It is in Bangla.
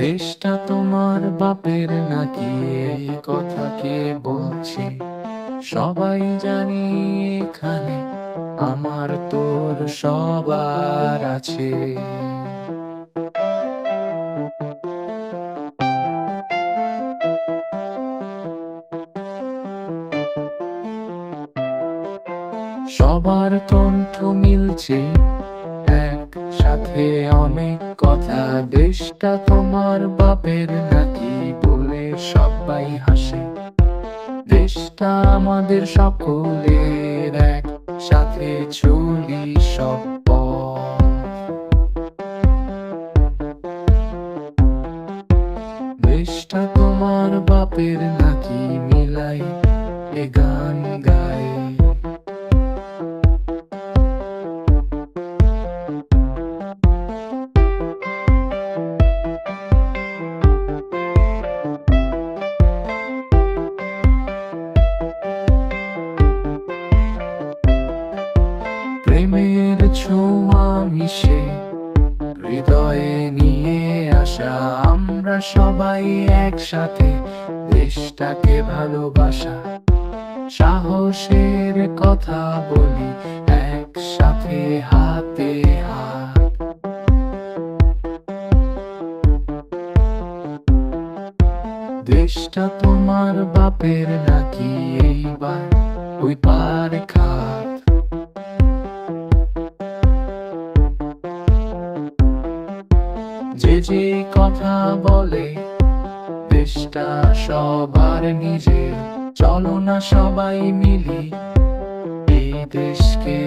দেশটা তোমার বাপের নাকি এই কথা কে বলছে? সবাই জানি এখানে আমার তোর সবার আছে। সবার কণ্ঠ মিলছে, একসাথে অনেক কথা, দেশটা তোমার বাপের নাকি বলে সবাই হাসে দেশটা আমাদের সকলের এক সাথে চলি সব। দেশটা তোমার বাপের নাকি মিলাই এ গান গায় প্রেমের ছোঁয়া মিশে, হৃদয়ে নিয়ে আসা আমরা সবাই একসাথে দেশটাকে ভালোবাসা। সাহসের কথা বলি একসাথে হাতে হাত। দেশটা তোমার বাপের নাকি এইবার ওই পার খাত। যে কথা বলে দেশটা সবার নিজের চলো না সবাই মিলি এই দেশকে